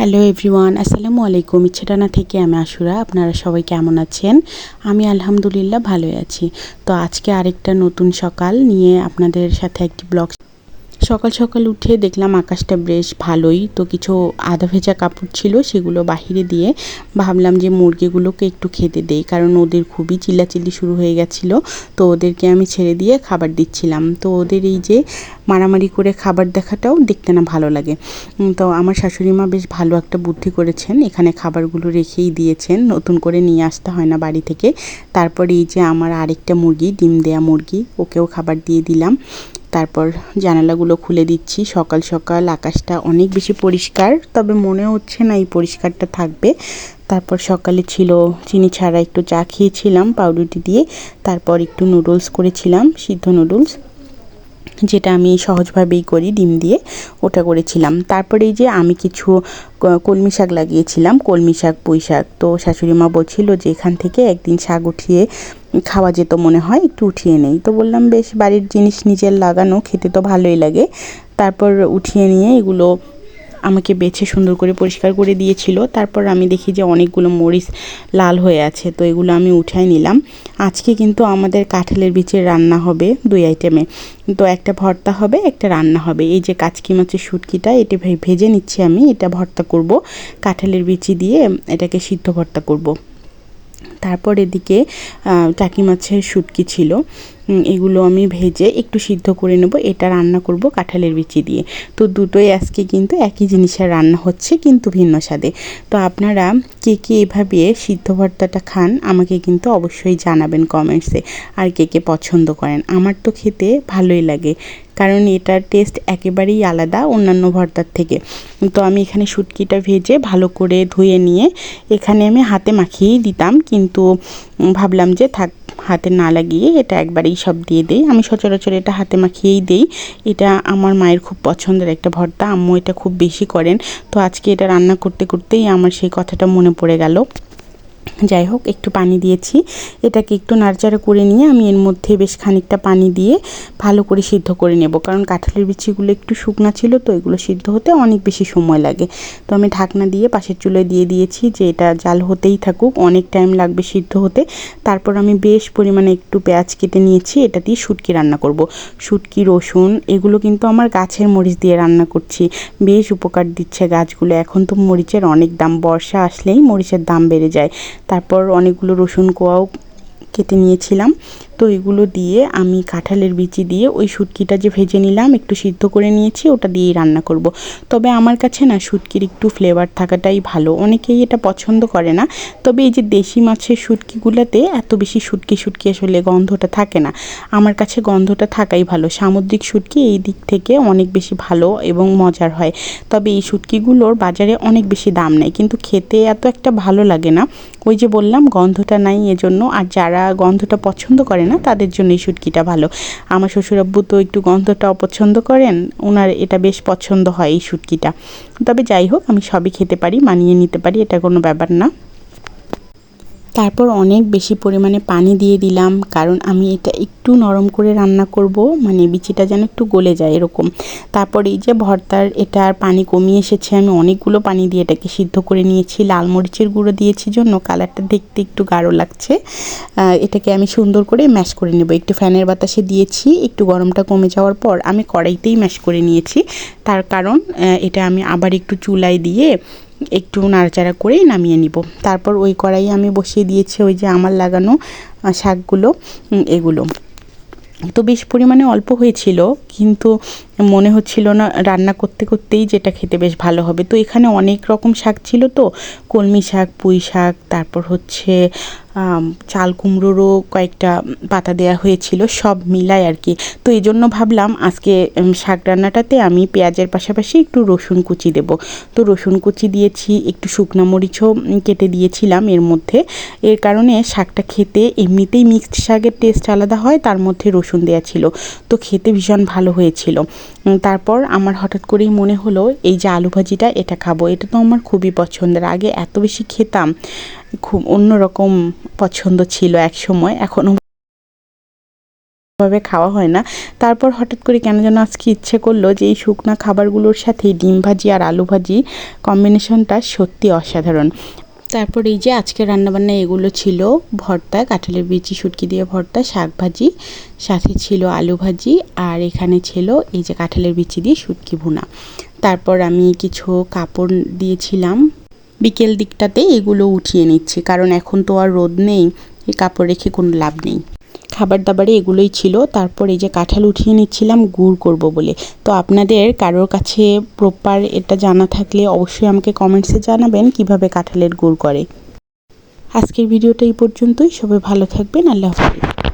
Hello everyone আসসালামু আলাইকুম ইচ্ছেটানা থেকে আমি আশুরা, আপনারা সবাই কেমন আছেন? আমি আলহামদুলিল্লাহ ভালোই আছি। তো আজকে আরেকটা নতুন সকাল নিয়ে আপনাদের সাথে একটি ব্লগ সকাল সকাল উঠে দেখলাম আকাশটা বেশ ভালোই। তো কিছু আধা ভেজা কাপড় ছিল, সেগুলো বাহিরে দিয়ে ভাবলাম যে মুরগিগুলোকে একটু খেতে দেই, কারণ ওদের খুবই চিল্লাচিল্লি শুরু হয়ে গেছিল। তো ওদেরকে আমি ছেড়ে দিয়ে খাবার দিচ্ছিলাম। তো ওদের এই যে মারামারি করে খাবার দেখাটাও দেখতে না ভালো লাগে। তো আমার শাশুড়ি মা বেশ ভালো একটা বুদ্ধি করেছেন, এখানে খাবারগুলো রেখেই দিয়েছেন, নতুন করে নিয়ে আসতে হয় না বাড়ি থেকে। তারপর এই যে আমার আরেকটা মুরগি, ডিম দেয়া মুরগি, ওকেও খাবার দিয়ে দিলাম। তারপর জানালাগুলো খুলে দিচ্ছি। সকাল সকাল আকাশটা অনেক বেশি পরিষ্কার, তবে মনে হচ্ছে না এই পরিষ্কারটা থাকবে। তারপর সকালে ছিল চিনি ছাড়া একটু চা খেয়েছিলাম পাউরুটি দিয়ে। তারপর একটু নুডলস করেছিলাম, সিদ্ধ নুডলস, যেটা আমি সহজভাবেই করি ডিম দিয়ে, ওটা করেছিলাম। তারপরে এই যে আমি কিছু কলমি শাক লাগিয়েছিলাম, কলমি শাক, পুঁই শাক। তো শাশুড়ি মা বলছিল যে এখান থেকে একদিন শাক উঠিয়ে খাওয়া যেত মনে হয়, একটু উঠিয়ে নেই। তো বললাম, বেশ, বাড়ির জিনিস নিজের লাগানো, খেতে তো ভালোই লাগে। তারপর উঠিয়ে নিয়ে এগুলো আমাকে বেছে সুন্দর করে পরিষ্কার করে দিয়েছিল। তারপর আমি দেখি যে অনেকগুলো মরিচ লাল হয়ে আছে, তো এগুলো আমি উঠাই নিলাম। আজকে কিন্তু আমাদের কাঁঠালের বিচের রান্না হবে দুই আইটেমে। তো একটা ভর্তা হবে, একটা রান্না হবে। এই যে কাচকি মাছের শুটকিটা, এটা ভেজে নিচ্ছি আমি। এটা ভর্তা করব। কাঁঠালের বিচি দিয়ে এটাকে সিদ্ধ ভর্তা করব। তারপর এদিকে টাকি মাছের শুটকি ছিল। এগুলো আমি ভেজে একটু সিদ্ধ করে নেব। এটা রান্না করব কাঁঠালের বিচি দিয়ে। তো দুটোই আজকে কিন্তু একই জিনিসের রান্না হচ্ছে, কিন্তু ভিন্ন স্বাদে। তো আপনারা কে কে এভাবে সিদ্ধ ভর্তাটা খান, আমাকে কিন্তু অবশ্যই জানাবেন কমেন্টসে। আর কে কে পছন্দ করেন, আমার তো খেতে ভালোই লাগে। কারণ এটার টেস্ট একেবারেই আলাদা অন্যান্য ভর্তার থেকে। তো আমি এখানে শুটকিটা ভেজে ভালো করে ধুয়ে নিয়ে এখানে আমি হাতে মাখিয়েই দিতাম, কিন্তু ভাবলাম যে থাক, হাতে না লাগিয়ে এটা একবারেই সব দিয়ে দেই। আমি সচরাচর এটা হাতে মাখিয়েই দেই। এটা আমার মায়ের খুব পছন্দের একটা ভর্তা, আম্মু এটা খুব বেশি করেন। তো আজকে এটা রান্না করতে করতেই আমার সেই কথাটা মনে পড়ে গেল। যাই হোক, একটু পানি দিয়েছি। এটাকে একটু নাড়চাড়া করে নিয়ে আমি এর মধ্যে বেশ খানিকটা পানি দিয়ে ভালো করে সিদ্ধ করে নেব। কারণ কাঁঠালের বিচিগুলো একটু শুকনা ছিল, তো এগুলো সিদ্ধ হতে অনেক বেশি সময় লাগে। তো আমি ঢাকনা দিয়ে পাশের চুলোয় দিয়ে দিয়েছি যে এটা জাল হতেই থাকুক, অনেক টাইম লাগবে সিদ্ধ হতে। তারপর আমি বেশ পরিমাণে একটু পেঁয়াজ কেটে নিয়েছি, এটা দিয়ে শুটকি রান্না করব। শুটকি, রসুন, এগুলো কিন্তু আমার গাছের মরিচ দিয়ে রান্না করছি। বেশ উপকার দিচ্ছে গাছগুলো। এখন তো মরিচের অনেক দাম, বর্ষা আসলেই মরিচের দাম বেড়ে যায়। তারপর অনেকগুলো রসুন কোয়াও কেটে নিয়েছিলাম। তো এগুলো দিয়ে আমি কাঁঠালের বিচি দিয়ে ওই শুটকিটা যে ভেজে নিলাম, একটু সিদ্ধ করে নিয়েছি, ওটা দিয়েই রান্না করব। তবে আমার কাছে না শুটকির একটু ফ্লেভার থাকাটাই ভালো। অনেকেই এটা পছন্দ করে না। তবে এই যে দেশি মাছের শুটকিগুলোতে এত বেশি শুটকি শুটকি আসলে গন্ধটা থাকে না। আমার কাছে গন্ধটা থাকাই ভালো। সামুদ্রিক শুটকি এই দিক থেকে অনেক বেশি ভালো এবং মজার হয়। তবে এই শুটকিগুলোর বাজারে অনেক বেশি দাম নেয়, কিন্তু খেতে এত একটা ভালো লাগে না। ওই যে বললাম, গন্ধটা নাই এজন্য। আর যারা গন্ধটা পছন্দ করে না? তাদের জন্য এই শুটকিটা ভালো। আমার শ্বশুরাব্বু তো একটু গন্ধটা অপছন্দ করেন ওনার এটা বেশ পছন্দ হয় এই শুটকিটা তবে যাই হোক, আমি সবই খেতে পারি, মানিয়ে নিতে পারি, এটা কোনো ব্যাপার না। তারপর অনেক বেশি পরিমাণে পানি দিয়ে দিলাম, কারণ আমি এটা একটু নরম করে রান্না করব মানে বিচিটা যেন একটু গলে যায় এরকম। তারপর এই যে ভর্তার এটা আর পানি কমিয়ে এসেছে, আমি অনেকগুলো পানি দিয়ে এটাকে সিদ্ধ করে নিয়েছি। লাল মরিচের গুঁড়ো দিয়েছি জন্য, কালারটা দেখতে একটু গাঢ় লাগছে। এটাকে আমি সুন্দর করে ম্যাশ করে নেব। একটু ফ্যানের বাতাসে দিয়েছি, একটু গরমটা কমে যাওয়ার পর আমি কড়াইতেই ম্যাশ করে নিয়েছি। তার কারণ এটা আমি আবার একটু চুলায় দিয়ে একটু নাড়াচাড়া করেই নামিয়ে নিব। তারপর ওই কড়াই আমি বসিয়ে দিয়েছি ওই যে আমার লাগানো শাকগুলো এগুলো। তো বেশ পরিমাণে অল্প হয়েছিল, কিন্তু মনে হচ্ছিল না রান্না করতে করতেই যেটা খেতে বেশ ভালো হবে। তো এখানে অনেক রকম শাক ছিল তো, কলমি শাক, পুঁই শাক, তারপর হচ্ছে চাল কুমড়োরও কয়েকটা পাতা দেওয়া হয়েছিল, সব মিলায় আর কি। তো এই জন্য ভাবলাম আজকে শাক রান্নাটাতে আমি পেঁয়াজের পাশাপাশি একটু রসুন কুচি দেব। তো রসুন কুচি দিয়েছি, একটু শুকনো মরিচও কেটে দিয়েছিলাম এর মধ্যে। এর কারণে শাকটা খেতে এমনিতেই মিক্সড শাকের টেস্ট আলাদা হয়, তার মধ্যে রসুন দেওয়া ছিল। তো খেতে ভীষণ ভালো হয়েছিল। তারপর আমার হঠাৎ করেই মনে হলো, এই যে আলু ভাজিটা, এটা খাব। এটা তো আমার খুবই পছন্দের। আগে এত বেশি খেতাম। খুব অন্যরকম পছন্দ ছিল এক সময় এখনও ভাবে খাওয়া হয় না। তারপর হঠাৎ করে কেন যেন আজকে ইচ্ছে করল যে এই শুকনো খাবারগুলোর সাথে ডিম ভাজি আর আলু ভাজি কম্বিনেশনটা সত্যি অসাধারণ। তারপর এই যে আজকে রান্নাবান্না এগুলো ছিল ভর্তা, কাঁঠালের বিচি, শুটকি দিয়ে ভর্তা, শাক ভাজি, সাথে ছিল আলু ভাজি আর এখানে ছিল এই যে কাঁঠালের বিচি দিয়ে শুটকি ভুনা। তারপর আমি কিছু কাপড় দিয়েছিলাম বিকেল দিকটাতে এগুলো উঠিয়ে নিচ্ছি, কারণ এখন তো আর রোদ নেই কাপড় রেখে কোনো লাভ নেই। খাবার দাবারে এগুলোই ছিল, তারপর এই যে কাঁঠাল উঠিয়ে নিচ্ছিলাম, গুড় করব বলে। তো আপনাদের কারোর কাছে প্রপার এটা জানা থাকলে অবশ্যই আমাকে কমেন্টসে জানাবেন, কীভাবে কাঁঠালের গুড় করে। আজকের ভিডিওটা এই পর্যন্তই, সবাই ভালো থাকবেন, আল্লাহ হাফিজ।